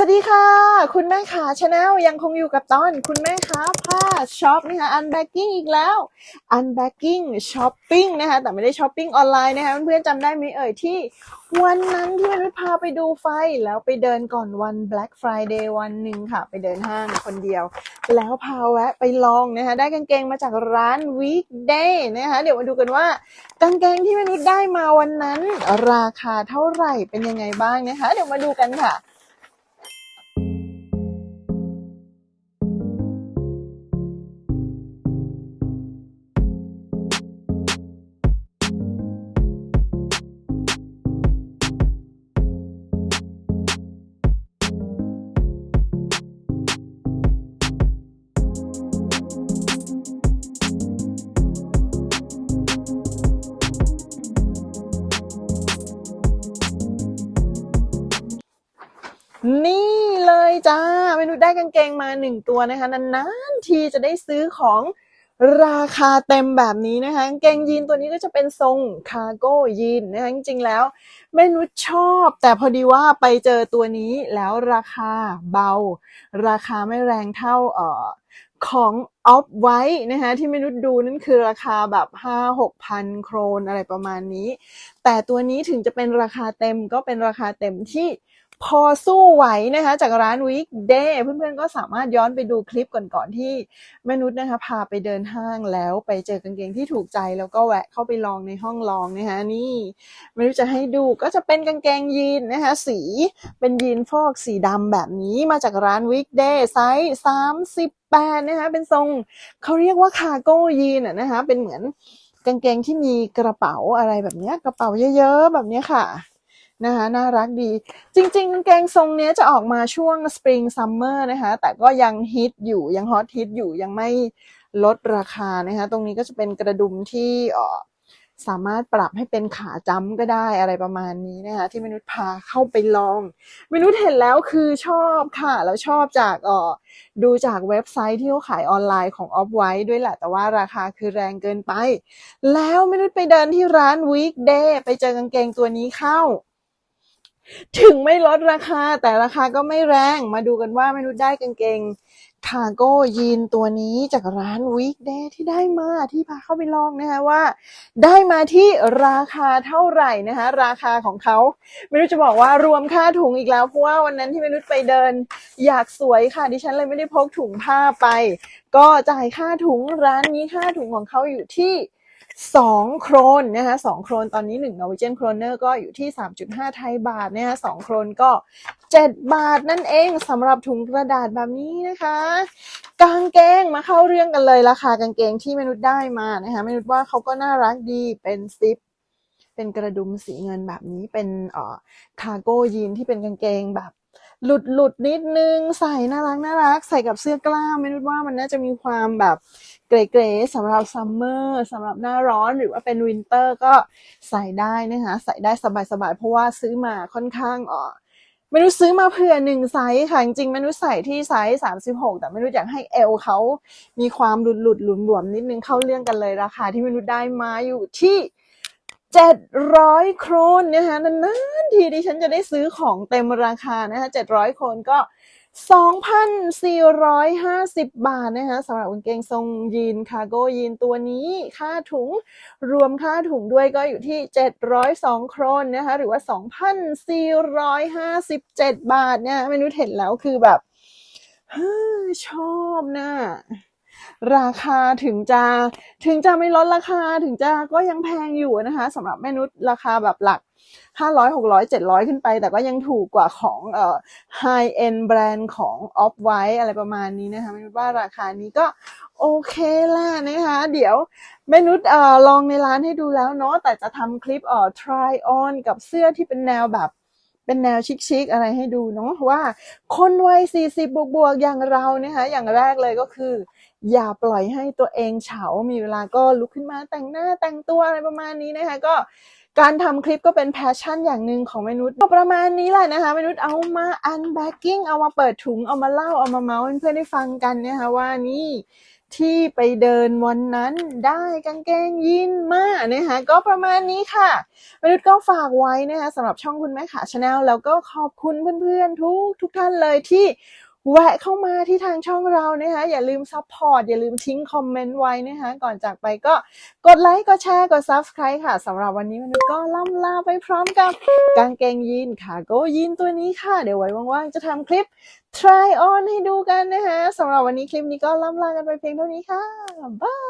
สวัสดีค่ะ คุณแม่ขาชาแนลยังคงอยู่กับตอน คุณแม่ค้าผ้าช็อปนะคะอันแบกกิ้งอีกแล้วอันแบกกิ้งช้อปปิ้งนะคะแต่ไม่ได้ช้อปปิ้งออนไลน์นะคะเพื่อนๆจำได้ไหมเอ่ยที่ วันนั้นที่มันพาไปดูไฟแล้วไปเดินก่อนวัน Black Friday วันหนึ่งค่ะ ไปเดินห้างคนเดียว แล้วพาแวะไปลองนะคะได้กางเกงมาจากร้าน Weekday นะคะเดี๋ยวมาดูกันว่ากางเกงที่มนุษย์ได้มาวันนั้น ราคาเท่าไหร่เป็นยังไงบ้างนะคะ เดี๋ยวมาดูกันค่ะ นี่เลยจ้าเมนูได้กางเกงมาหนึ่งตัวนะคะ นานๆทีจะได้ซื้อของราคาเต็มแบบนี้นะคะกางเกงยีนตัวนี้ก็จะเป็นทรงคาร์โก้ยีนนะคะจริงๆแล้วเมนูชอบ แต่พอดีว่าไปเจอตัวนี้แล้วราคาเบา ราคาไม่แรงเท่าเอ่อของออฟไว้นะคะที่เมนุษดูนั่นคือราคาแบบ5 6พันโครนอะไรประมาณนี้ แต่ตัวนี้ถึงจะเป็นราคาเต็มก็เป็นราคาเต็มที่ พอสู้ไหวนะคะจากร้าน Weekday เพื่อนๆก็สามารถย้อนไปดูคลิปก่อนๆที่แม่นุชนะคะพาไปเดินห้างแล้วไปเจอกางเกงที่ถูกใจแล้วก็แวะเข้าไปลองในห้องลองนะคะนี่ไม่รู้จะให้ดูก็จะเป็นกางเกงยีนนะคะสีเป็นยีนฟอกสีดำแบบนี้มาจากร้าน Weekday ไซส์38นะคะเป็นทรงเขาเรียกว่าคาร์โก้ยีนนะคะเป็นเหมือนกางเกงที่มีกระเป๋าอะไรแบบนี้กระเป๋าเยอะๆแบบนี้ค่ะ นะคะน่ารักดี จริงๆกางเกงทรงเนี้ยจะออกมาช่วง Spring Summer นะคะแต่ก็ยังฮิตอยู่ยังฮอตฮิตอยู่ยังไม่ลดราคานะคะตรงนี้ก็จะเป็นกระดุมที่ออสามารถปรับให้เป็นขาจ้ำก็ได้อะไรประมาณนี้นะคะที่มนุษย์พาเข้าไปลอง มนุษย์เห็นแล้วคือชอบค่ะ แล้วชอบจากออดูจากเว็บไซต์ที่เขาขายออนไลน์ของ Off White ด้วยแหละ แต่ว่าราคาคือแรงเกินไป แล้วมนุษย์ไปเดินที่ร้าน Weekday ไปเจอกางเกงตัวนี้เข้า ถึงไม่ลดราคา แต่ราคาก็ไม่แรงมาดูกันว่าเมนุษย์ได้กางเกงคาโก้ยีนตัวนี้จากร้าน Weekday ที่ได้มาที่พาเข้าไปลองนะคะว่า ได้มาที่ราคาเท่าไหร่นะคะราคาของเขาไม่รู้จะบอกว่ารวมค่าถุงอีกแล้วเพราะว่าวันนั้นที่เมนุษย์ไปเดิน อยากสวยค่ะดิฉันเลยไม่ได้พกถุงผ้าไป ก็จ่ายค่าถุงร้านนี้ค่าถุงของเขาอยู่ที่ 2 โครนนะคะ2โครนตอนนี้1 Norwegian Kroner ก็อยู่ที่ 3.5 ไทยบาทนะคะ2โครนก็ 7 บาทนั่นเองสำหรับถุงกระดาษแบบนี้นะคะ กางเกงมาเข้าเรื่องกันเลยราคากางเกงที่มนุษย์ได้มานะคะมนุษย์ว่าเขาก็น่ารักดีเป็นซิปเป็นกระดุมสีเงินแบบนี้เป็นเอ่อคาร์โก้ยีนที่เป็นกางเกงแบบ หลุดหลุดนิดนึง ใส่น่ารักน่ารัก ใส่กับเสื้อกล้ามไม่รู้ว่ามันน่าจะมีความแบบเก๋ๆสำหรับซัมเมอร์สำหรับหน้าร้อนหรือว่าเป็นวินเตอร์ก็ใส่ได้นะคะใส่ได้สบายๆ เพราะว่าซื้อมาค่อนข้างเออไม่รู้ซื้อมาเผื่อหนึ่งไซส์ค่ะ จริงๆไม่รู้ใส่ที่ไซส์36แต่ไม่รู้อยากให้เอวเขามีความหลุดหลุดๆหลวมๆนิดนึงเข้าเรื่องกันเลยราคาที่ไม่รู้ได้มาอยู่ที่ เจ็ดร้อยโครนนะคะนานๆทีดิฉันจะได้ซื้อของเต็มราคานะคะเจ็ดร้อยโครนก็สองพันสี่ร้อยห้าสิบบาทนะคะสำหรับกางเกงทรงยีนคาร์โก้ยีนตัวนี้ ค่าถุงรวมค่าถุงด้วยก็อยู่ที่เจ็ดร้อยสองโครนนะคะหรือว่าสองพันสี่ร้อยห้าสิบเจ็ดบาทเนี่ยไม่รู้เห็นแล้วคือแบบชอบนะ ราคาถึงจะถึงจะไม่ลดราคาถึงจะก็ยังแพงอยู่นะคะสำหรับแม่นุชราคาแบบหลัก 500 600 700 ขึ้นไป แต่ก็ยังถูกกว่าของเอ่อ high end แบรนด์ของ off white อะไรประมาณนี้นะคะแม่นุชว่าราคานี้ก็โอเคละนะคะ เดี๋ยวแม่นุชเอ่อลองในร้านให้ดูแล้วเนาะแต่จะทำคลิปเอ่อ try on กับเสื้อที่เป็นแนวแบบ เป็นแนวชิคๆอะไรให้ดูเนาะว่า คนวัย40 บวกๆอย่างเรานะคะอย่างแรกเลยก็คือ อย่าปล่อยให้ตัวเองเฉา มีเวลาก็ลุกขึ้นมาแต่งหน้าแต่งตัวอะไรประมาณนี้นะคะก็ การทำคลิปก็เป็นแพชชั่นอย่างหนึ่งของมนุษย์ก็ประมาณนี้แหละนะคะมนุษย์เอามาอันแบ็กกิ้งเอามาเปิดถุงเอามาเล่าเอามาเมาส์เพื่อนๆได้ฟังกันนะคะว่านี่ที่ไปเดินวันนั้นได้กางเกงยีนมานะคะก็ประมาณนี้ค่ะมนุษย์ก็ฝากไว้นะคะสำหรับช่องคุณแม่ขาชาแนลแล้วก็ขอบคุณเพื่อนๆทุกทุกท่านเลยที่ แวะเข้ามาที่ทางช่องเรานะคะอย่าลืมซัพพอร์ตอย่าลืมทิ้งคอมเมนต์ไว้นะคะก่อนจากไปก็กดไลค์กดแชร์กด Subscribe ค่ะสำหรับวันนี้มนุษย์ก็ล่ำลาไปพร้อมกับกางเกงยีนคาโก้ยีนตัวนี้ค่ะ เดี๋ยวไว้ว่างๆจะทำคลิป try on ให้ดูกันนะคะสำหรับวันนี้คลิปนี้ก็ล่ำลากันไปเพียงเท่านี้ค่ะบาย